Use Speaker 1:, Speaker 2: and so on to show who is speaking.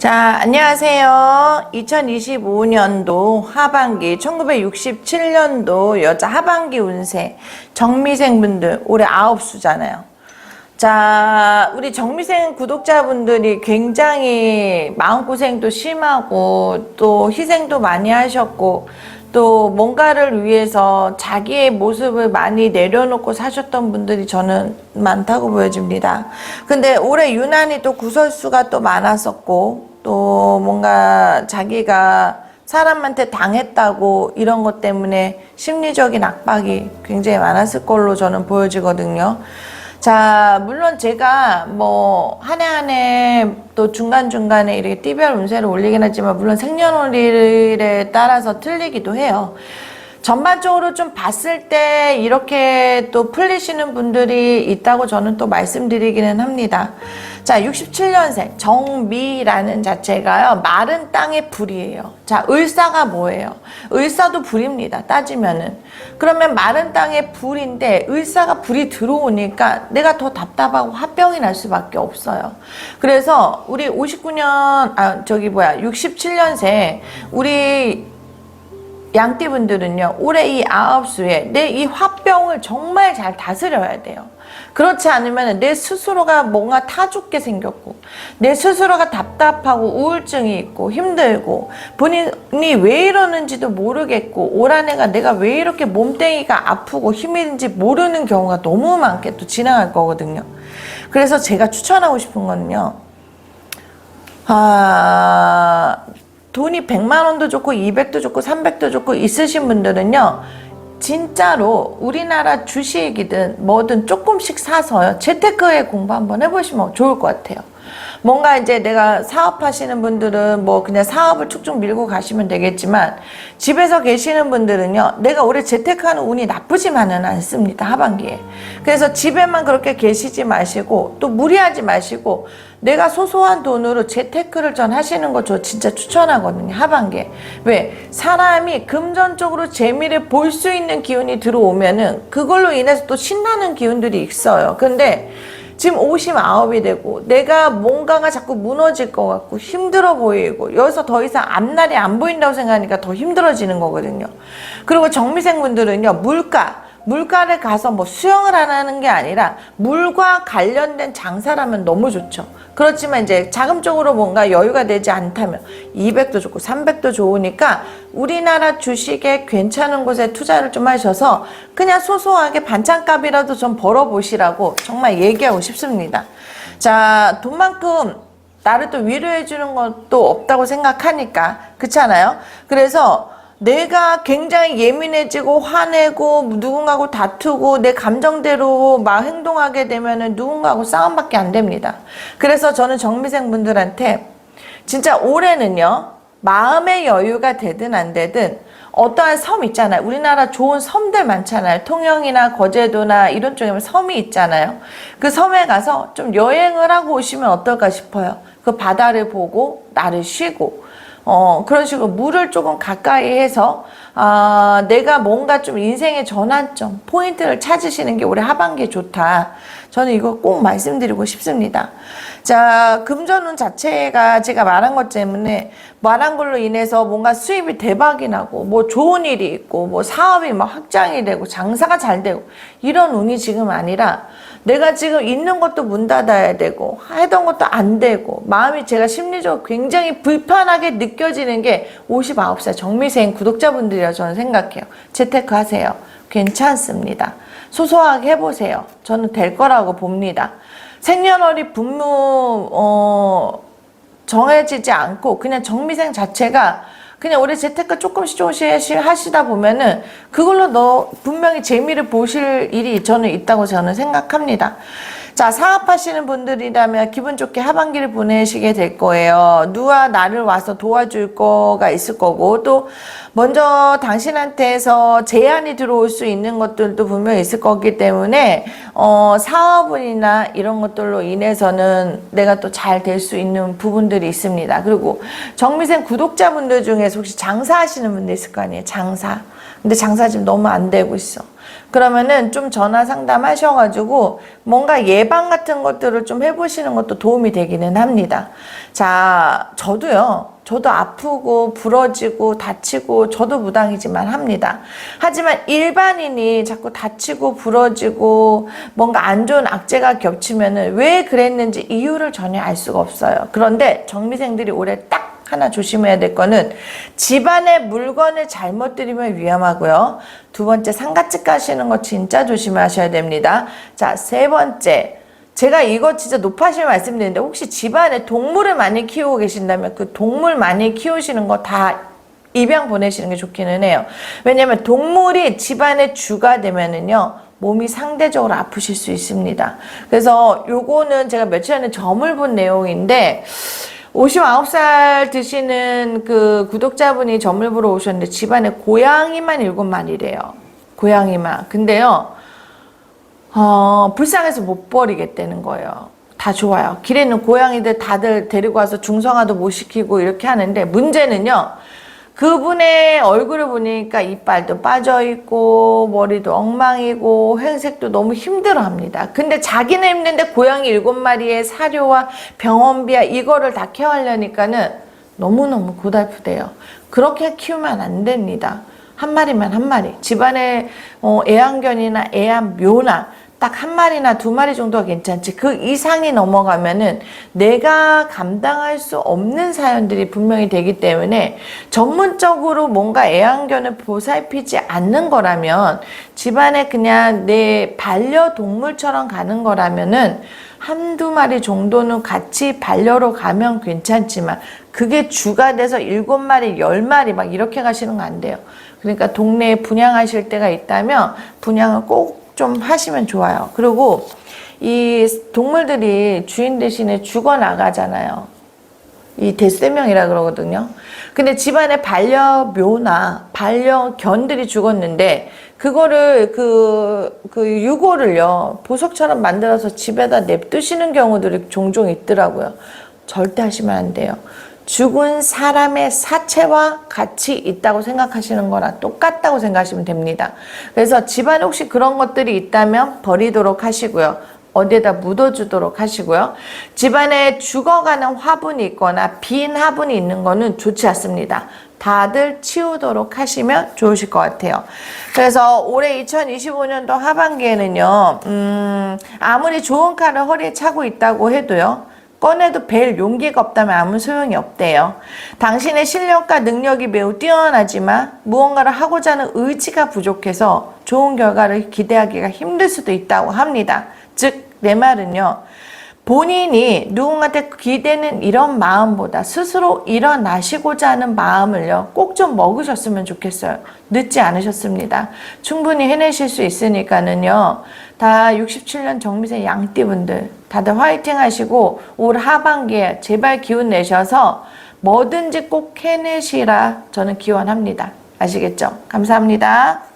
Speaker 1: 자, 안녕하세요. 2025년도 하반기, 1967년도 여자 하반기 운세, 정미생분들, 올해 아홉 수잖아요. 자, 우리 정미생 구독자분들이 굉장히 마음고생도 심하고, 또 희생도 많이 하셨고, 또 뭔가를 위해서 자기의 모습을 많이 내려놓고 사셨던 분들이 저는 많다고 보여집니다. 근데 올해 유난히 또 구설수가 또 많았었고, 또 뭔가 자기가 사람한테 당했다고 이런 것 때문에 심리적인 압박이 굉장히 많았을 걸로 저는 보여지거든요. 자, 물론 제가 뭐, 한 해 한 해 또 중간중간에 이렇게 띠별 운세를 올리긴 하지만, 물론 생년월일에 따라서 틀리기도 해요. 전반적으로 좀 봤을 때 이렇게 또 풀리시는 분들이 있다고 저는 또 말씀드리기는 합니다. 자, 67년생 정미라는 자체가요. 마른 땅의 불이에요. 자, 을사가 뭐예요? 을사도 불입니다. 따지면은. 그러면 마른 땅의 불인데 을사가 불이 들어오니까 내가 더 답답하고 화병이 날 수밖에 없어요. 그래서 우리 59년 아 저기 뭐야 67년생 우리 양띠분들은요, 올해 이 아홉수에 내 이 화병을 정말 잘 다스려야 돼요. 그렇지 않으면 내 스스로가 뭔가 타죽게 생겼고, 내 스스로가 답답하고 우울증이 있고 힘들고, 본인이 왜 이러는지도 모르겠고, 올 한 해가 내가 왜 이렇게 몸뚱이가 아프고 힘이 든지 모르는 경우가 너무 많게 또 지나갈 거거든요. 그래서 제가 추천하고 싶은 거는요, 아, 돈이 100만 원도 좋고 200도 좋고 300도 좋고 있으신 분들은요. 진짜로 우리나라 주식이든 뭐든 조금씩 사서요. 재테크에 공부 한번 해보시면 좋을 것 같아요. 뭔가 이제 내가 사업하시는 분들은 뭐 그냥 사업을 쭉쭉 밀고 가시면 되겠지만 집에서 계시는 분들은요 내가 올해 재테크하는 운이 나쁘지만은 않습니다 하반기에. 그래서 집에만 그렇게 계시지 마시고 또 무리하지 마시고 내가 소소한 돈으로 재테크를 전 하시는 거 저 진짜 추천하거든요 하반기에. 왜? 사람이 금전적으로 재미를 볼 수 있는 기운이 들어오면은 그걸로 인해서 또 신나는 기운들이 있어요. 근데 지금 59이 되고 내가 뭔가가 자꾸 무너질 것 같고 힘들어 보이고 여기서 더 이상 앞날이 안 보인다고 생각하니까 더 힘들어지는 거거든요. 그리고 정미생분들은요 물가 물가를 가서 뭐 수영을 안 하는 게 아니라 물과 관련된 장사라면 너무 좋죠. 그렇지만 이제 자금적으로 뭔가 여유가 되지 않다면 200도 좋고 300도 좋으니까 우리나라 주식에 괜찮은 곳에 투자를 좀 하셔서 그냥 소소하게 반찬값이라도 좀 벌어보시라고 정말 얘기하고 싶습니다. 자, 돈만큼 나를 또 위로해 주는 것도 없다고 생각하니까 그렇잖아요. 그래서 내가 굉장히 예민해지고 화내고 누군가하고 다투고 내 감정대로 막 행동하게 되면은 누군가하고 싸움밖에 안 됩니다. 그래서 저는 정미생 분들한테 진짜 올해는요 마음의 여유가 되든 안 되든 어떠한 섬 있잖아요. 우리나라 좋은 섬들 많잖아요. 통영이나 거제도나 이런 쪽에 섬이 있잖아요. 그 섬에 가서 좀 여행을 하고 오시면 어떨까 싶어요. 그 바다를 보고 나를 쉬고 어, 그런 식으로 물을 조금 가까이 해서, 아, 내가 뭔가 좀 인생의 전환점, 포인트를 찾으시는 게 올해 하반기에 좋다. 저는 이거 꼭 말씀드리고 싶습니다. 자, 금전운 자체가 제가 말한 것 때문에 말한 걸로 인해서 뭔가 수입이 대박이 나고, 뭐 좋은 일이 있고, 뭐 사업이 막 확장이 되고, 장사가 잘 되고, 이런 운이 지금 아니라, 내가 지금 있는 것도 문 닫아야 되고 하던 것도 안 되고 마음이 제가 심리적으로 굉장히 불편하게 느껴지는 게 59살 정미생 구독자분들 이라 저는 생각해요. 재테크 하세요. 괜찮습니다. 소소하게 해보세요. 저는 될 거라고 봅니다. 생년월일 분무 어, 정해지지 않고 그냥 정미생 자체가 그냥 올해 재테크 조금씩 조금씩 하시다 보면은 그걸로 너 분명히 재미를 보실 일이 저는 있다고 저는 생각합니다. 자, 사업하시는 분들이라면 기분 좋게 하반기를 보내시게 될 거예요. 누가 나를 와서 도와줄 거가 있을 거고, 또 먼저 당신한테서 제안이 들어올 수 있는 것들도 분명히 있을 거기 때문에, 어, 사업이나 이런 것들로 인해서는 내가 또 잘 될 수 있는 부분들이 있습니다. 그리고 정미생 구독자분들 중에서 혹시 장사하시는 분들 있을 거 아니에요? 장사. 근데 장사 지금 너무 안 되고 있어. 그러면은 좀 전화 상담하셔가지고 뭔가 예방 같은 것들을 좀 해보시는 것도 도움이 되기는 합니다. 자, 저도요. 저도 아프고 부러지고 다치고 저도 무당이지만 합니다. 하지만 일반인이 자꾸 다치고 부러지고 뭔가 안 좋은 악재가 겹치면은 왜 그랬는지 이유를 전혀 알 수가 없어요. 그런데 정미생들이 올해 딱 하나 조심해야 될 거는 집안에 물건을 잘못 들이면 위험하고요. 두 번째 상가집 가시는 거 진짜 조심하셔야 됩니다. 자, 세 번째. 제가 이거 진짜 높아실 말씀드리는데 혹시 집안에 동물을 많이 키우고 계신다면 그 동물 많이 키우시는 거 다 입양 보내시는 게 좋기는 해요. 왜냐면 동물이 집안의 주가 되면은요. 몸이 상대적으로 아프실 수 있습니다. 그래서 요거는 제가 며칠 전에 점을 본 내용인데 59살 드시는 그 구독자분이 점을 보러 오셨는데 집안에 고양이만 일곱 마리래요. 고양이만. 근데요. 어, 불쌍해서 못 버리겠다는 거예요. 다 좋아요. 길에 있는 고양이들 다들 데리고 와서 중성화도 못 시키고 이렇게 하는데 문제는요. 그분의 얼굴을 보니까 이빨도 빠져 있고 머리도 엉망이고 행색도 너무 힘들어 합니다. 근데 자기는 힘든데 고양이 일곱 마리의 사료와 병원비야 이거를 다 케어하려니까는 너무너무 고달프대요. 그렇게 키우면 안 됩니다. 한 마리만 한 마리. 집안에 어, 애완견이나 애완묘나 딱 한 마리나 두 마리 정도가 괜찮지. 그 이상이 넘어가면은 내가 감당할 수 없는 사연들이 분명히 되기 때문에 전문적으로 뭔가 애완견을 보살피지 않는 거라면 집안에 그냥 내 반려동물처럼 가는 거라면은 한두 마리 정도는 같이 반려로 가면 괜찮지만 그게 주가 돼서 일곱 마리, 열 마리 막 이렇게 가시는 거 안 돼요. 그러니까 동네에 분양하실 때가 있다면 분양을 꼭 좀 하시면 좋아요. 그리고 이 동물들이 주인 대신에 죽어 나가잖아요. 이 대세명이라 그러거든요. 근데 집안에 반려묘나 반려견들이 죽었는데 그거를 그, 그 유골을요 보석처럼 만들어서 집에다 냅두시는 경우들이 종종 있더라고요. 절대 하시면 안 돼요. 죽은 사람의 사체와 같이 있다고 생각하시는 거나 똑같다고 생각하시면 됩니다. 그래서 집안에 혹시 그런 것들이 있다면 버리도록 하시고요. 어디에다 묻어주도록 하시고요. 집안에 죽어가는 화분이 있거나 빈 화분이 있는 거는 좋지 않습니다. 다들 치우도록 하시면 좋으실 것 같아요. 그래서 올해 2025년도 하반기에는요, 음, 아무리 좋은 칼을 허리에 차고 있다고 해도요, 꺼내도 벨 용기가 없다면 아무 소용이 없대요. 당신의 실력과 능력이 매우 뛰어나지만 무언가를 하고자 하는 의지가 부족해서 좋은 결과를 기대하기가 힘들 수도 있다고 합니다. 즉, 내 말은요. 본인이 누군가한테 기대는 이런 마음보다 스스로 일어나시고자 하는 마음을요, 꼭 좀 먹으셨으면 좋겠어요. 늦지 않으셨습니다. 충분히 해내실 수 있으니까는요, 다 67년 정미세 양띠분들, 다들 화이팅 하시고, 올 하반기에 제발 기운 내셔서 뭐든지 꼭 해내시라 저는 기원합니다. 아시겠죠? 감사합니다.